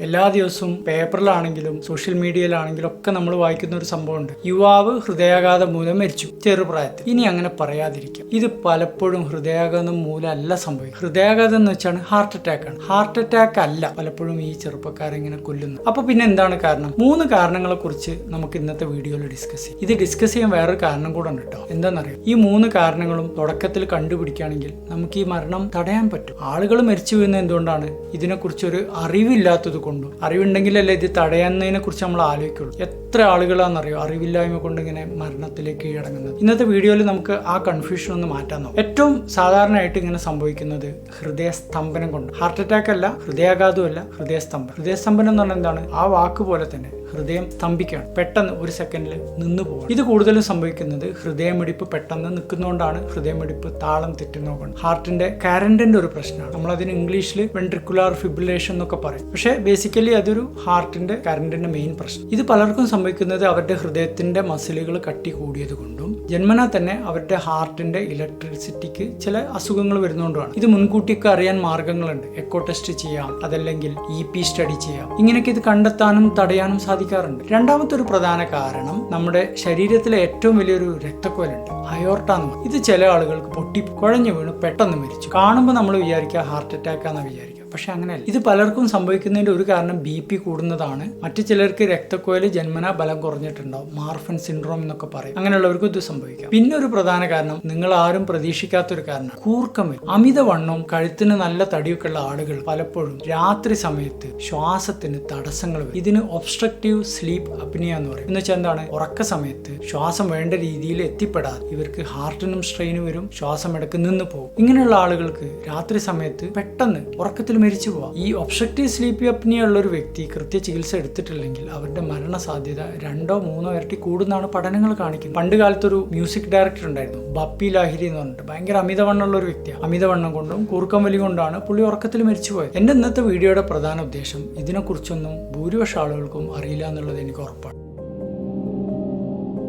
എല്ലാ ദിവസവും പേപ്പറിലാണെങ്കിലും സോഷ്യൽ മീഡിയയിലാണെങ്കിലും ഒക്കെ നമ്മൾ വായിക്കുന്ന ഒരു സംഭവമുണ്ട്. യുവാവ് ഹൃദയാഘാതം മൂലം മരിച്ചു. ചെറുപ്രായത്തിൽ ഇനി അങ്ങനെ പറയാതിരിക്കാം. ഇത് പലപ്പോഴും ഹൃദയാഘാതം മൂലമല്ല സംഭവിക്കും ഹൃദയാഘാതം എന്ന് വെച്ചാണ് ഹാർട്ട് അറ്റാക്ക് ആണ്. ഹാർട്ട് അറ്റാക്ക് അല്ല. പലപ്പോഴും ഈ ചെറുപ്പക്കാരെ ഇങ്ങനെ കൊല്ലുന്നു അപ്പൊ പിന്നെ എന്താണ് കാരണം? മൂന്ന് കാരണങ്ങളെ കുറിച്ച് നമുക്ക് ഇന്നത്തെ വീഡിയോയിൽ ഡിസ്കസ് ചെയ്യാം. ഇത് ഡിസ്കസ് ചെയ്യാൻ വേറൊരു കാരണം കൂടെ ഉണ്ട് കേട്ടോ എന്താണെന്നറിയാം ഈ മൂന്ന് കാരണങ്ങളും തുടക്കത്തിൽ കണ്ടുപിടിക്കുകയാണെങ്കിൽ നമുക്ക് ഈ മരണം തടയാൻ പറ്റും. ആളുകൾ മരിച്ചു വീഴുന്നത് എന്തുകൊണ്ടാണ്? ഇതിനെക്കുറിച്ചൊരു അറിവില്ലാത്തത് കൊണ്ടും. അറിവുണ്ടെങ്കിലല്ലേ ഇത് തടയുന്നതിനെ കുറിച്ച് നമ്മൾ ആലോചിക്കുള്ളൂ. എത്ര ആളുകളാണെന്നറിയോ? അറിവില്ലായ്മ കൊണ്ട് ഇങ്ങനെ മരണത്തിലേക്ക് കീഴടങ്ങുന്നത്. ഇന്നത്തെ വീഡിയോയിൽ നമുക്ക് ആ കൺഫ്യൂഷൻ ഒന്ന് മാറ്റാൻ നോക്കാം. ഏറ്റവും സാധാരണയായിട്ട് ഇങ്ങനെ സംഭവിക്കുന്നത് ഹൃദയസ്തംഭനം കൊണ്ട്. ഹാർട്ട് അറ്റാക്ക് അല്ല ഹൃദയാഘാതമല്ല ഹൃദയസ്തംഭനം. ഹൃദയസ്തംഭനം എന്ന് പറഞ്ഞാൽ എന്താണ്? ആ വാക്ക് പോലെ തന്നെ ഹൃദയം തമ്പിക്കുകയാണ് പെട്ടെന്ന് ഒരു സെക്കൻഡിൽ നിന്ന് പോകും ഇത് കൂടുതലും സംഭവിക്കുന്നത് ഹൃദയമിടിപ്പ് പെട്ടെന്ന് നിൽക്കുന്നതുകൊണ്ടാണ് ഹൃദയമിടിപ്പ് താളം തെറ്റുന്നതുകൊണ്ട് ഹാർട്ടിന്റെ കരണ്ടിന്റെ ഒരു പ്രശ്നമാണ്. നമ്മൾ അതിന് ഇംഗ്ലീഷിൽ വെൻട്രിക്കുലാർ ഫിബുലേഷൻ എന്നൊക്കെ പറയും. പക്ഷേ ബേസിക്കലി അതൊരു ഹാർട്ടിന്റെ കരണ്ടിന്റെ മെയിൻ പ്രശ്നം. ഇത് പലർക്കും സംഭവിക്കുന്നത് അവരുടെ ഹൃദയത്തിന്റെ മസിലുകൾ കട്ടി കൂടിയത് കൊണ്ടും ജന്മന തന്നെ അവരുടെ ഹാർട്ടിന്റെ ഇലക്ട്രിസിറ്റിക്ക് ചില അസുഖങ്ങൾ വരുന്നതുകൊണ്ടാണ് ഇത് മുൻകൂട്ടിയൊക്കെ അറിയാൻ മാർഗങ്ങളുണ്ട്. എക്കോ ടെസ്റ്റ് ചെയ്യാം അതല്ലെങ്കിൽ ഇ പി സ്റ്റഡി ചെയ്യാം. ഇങ്ങനെയൊക്കെ ഇത് കണ്ടെത്താനും തടയാനും സാധിക്കാറുണ്ട് രണ്ടാമത്തെ ഒരു പ്രധാന കാരണം നമ്മുടെ ശരീരത്തിലെ ഏറ്റവും വലിയൊരു രക്തക്കോലുണ്ട് അയോർട്ട. ഇത് ചില ആളുകൾക്ക് പൊട്ടി കുഴഞ്ഞു വീണ് പെട്ടെന്ന് മരിച്ചു. കാണുമ്പോൾ നമ്മൾ വിചാരിക്കുക ഹാർട്ട് അറ്റാക്ക് ആണെന്ന് വിചാരിക്കുക പക്ഷെ അങ്ങനെയല്ല. ഇത് പലർക്കും സംഭവിക്കുന്നതിന്റെ ഒരു കാരണം ബി പി കൂടുന്നതാണ്. മറ്റു ചിലർക്ക് രക്തക്കോയിൽ ജന്മനാ ബലം കുറഞ്ഞിട്ടുണ്ടാവും. മാർഫൻ സിൻഡ്രോം എന്നൊക്കെ പറയും. അങ്ങനെയുള്ളവർക്ക് ഇത് സംഭവിക്കാം. പിന്നെ ഒരു പ്രധാന കാരണം നിങ്ങൾ ആരും പ്രതീക്ഷിക്കാത്ത ഒരു കാരണം കൂർക്കം വരും. അമിതവണ്ണവും കഴുത്തിന് നല്ല തടിയൊക്കെ ഉള്ള ആളുകൾ പലപ്പോഴും രാത്രി സമയത്ത് ശ്വാസത്തിന് തടസ്സങ്ങൾ ഇതിന് ഒബ്സ്ട്രക്റ്റീവ് സ്ലീപ്പ് അപ്നിയ എന്ന് പറയും. എന്ന് വെച്ചാൽ എന്താണ്? ഉറക്ക സമയത്ത് ശ്വാസം വേണ്ട രീതിയിൽ എത്തിപ്പെടാതെ ഇവർക്ക് ഹാർട്ടിനും സ്ട്രെയിനും വരും. ശ്വാസം ഇടയ്ക്ക് നിന്ന് പോകും. ഇങ്ങനെയുള്ള ആളുകൾക്ക് രാത്രി സമയത്ത് പെട്ടെന്ന് ഉറക്കത്തിൽ മരിച്ചു പോവാം. ഈ ഒബ്സ്ട്രക്റ്റീവ് സ്ലീപ്പ് അപ്നിയ ഉള്ള ഒരു വ്യക്തി കൃത്യ ചികിത്സ എടുത്തിട്ടില്ലെങ്കിൽ അവരുടെ മരണ സാധ്യത രണ്ടോ മൂന്നോ ഇരട്ടി കൂടുന്നാണ് പഠനങ്ങൾ കാണിക്കുന്നത്. പണ്ട് കാലത്തൊരു മ്യൂസിക് ഡയറക്ടർ ഉണ്ടായിരുന്നു. ബപ്പി ലാഹിരി എന്ന് പറഞ്ഞിട്ട് ഭയങ്കര അമിതവണ്ണമുള്ള ഒരു വ്യക്തിയാണ്. അമിതവണ്ണം കൊണ്ടും കൂർക്കം വലി കൊണ്ടാണ് പുള്ളി ഉറക്കത്തിൽ മരിച്ചുപോയത് എന്റെ ഇന്നത്തെ വീഡിയോയുടെ പ്രധാന ഉദ്ദേശം ഇതിനെക്കുറിച്ചൊന്നും ഭൂരിപക്ഷ ആളുകൾക്കും അറിയില്ല. എന്നുള്ളത് എനിക്ക് ഉറപ്പാണ്.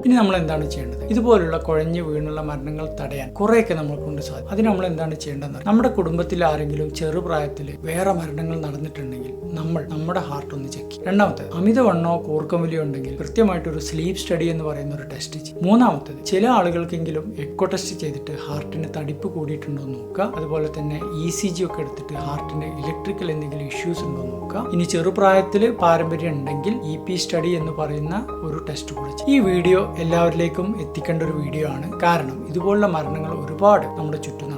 ഇനി നമ്മൾ എന്താണ് ചെയ്യേണ്ടത്? ഇതുപോലുള്ള കുഴഞ്ഞു വീണുള്ള മരണങ്ങൾ തടയാൻ കുറേയൊക്കെ നമ്മൾ കൊണ്ട് സാധിക്കും അതിന് നമ്മൾ എന്താണ് ചെയ്യേണ്ടത് നമ്മുടെ കുടുംബത്തിൽ ആരെങ്കിലും ചെറുപ്രായത്തിൽ വേറെ മരണങ്ങൾ നടന്നിട്ടുണ്ടെങ്കിൽ നമ്മൾ നമ്മുടെ ഹാർട്ട് ഒന്ന് ചെക്ക് ചെയ്യും. രണ്ടാമത്തേത് അമിതവണ്ണോ കൂർക്കമലിയോ ഉണ്ടെങ്കിൽ കൃത്യമായിട്ട് ഒരു സ്ലീപ്പ് സ്റ്റഡി എന്ന് പറയുന്ന ഒരു ടെസ്റ്റ് ചെയ്യും. മൂന്നാമത്തേത് ചില ആളുകൾക്കെങ്കിലും എക്കോ ടെസ്റ്റ് ചെയ്തിട്ട് ഹാർട്ടിന് തടിപ്പ് കൂടിയിട്ടുണ്ടോ എന്ന് നോക്കുക. അതുപോലെ തന്നെ ഇ സി ജി ഒക്കെ എടുത്തിട്ട് ഹാർട്ടിന്റെ ഇലക്ട്രിക്കൽ എന്തെങ്കിലും ഇഷ്യൂസ് ഉണ്ടോ എന്ന് നോക്കുക. ഇനി ചെറുപ്രായത്തിൽ പാരമ്പര്യം ഉണ്ടെങ്കിൽ ഇ പി സ്റ്റഡി എന്ന് പറയുന്ന ഒരു ടെസ്റ്റ് കൂടെ ഈ വീഡിയോ എല്ലാവരിലേക്കും എത്തിക്കേണ്ട ഒരു വീഡിയോ ആണ്. കാരണം ഇതുപോലുള്ള മരണങ്ങൾ ഒരുപാട് നമ്മുടെ ചുറ്റും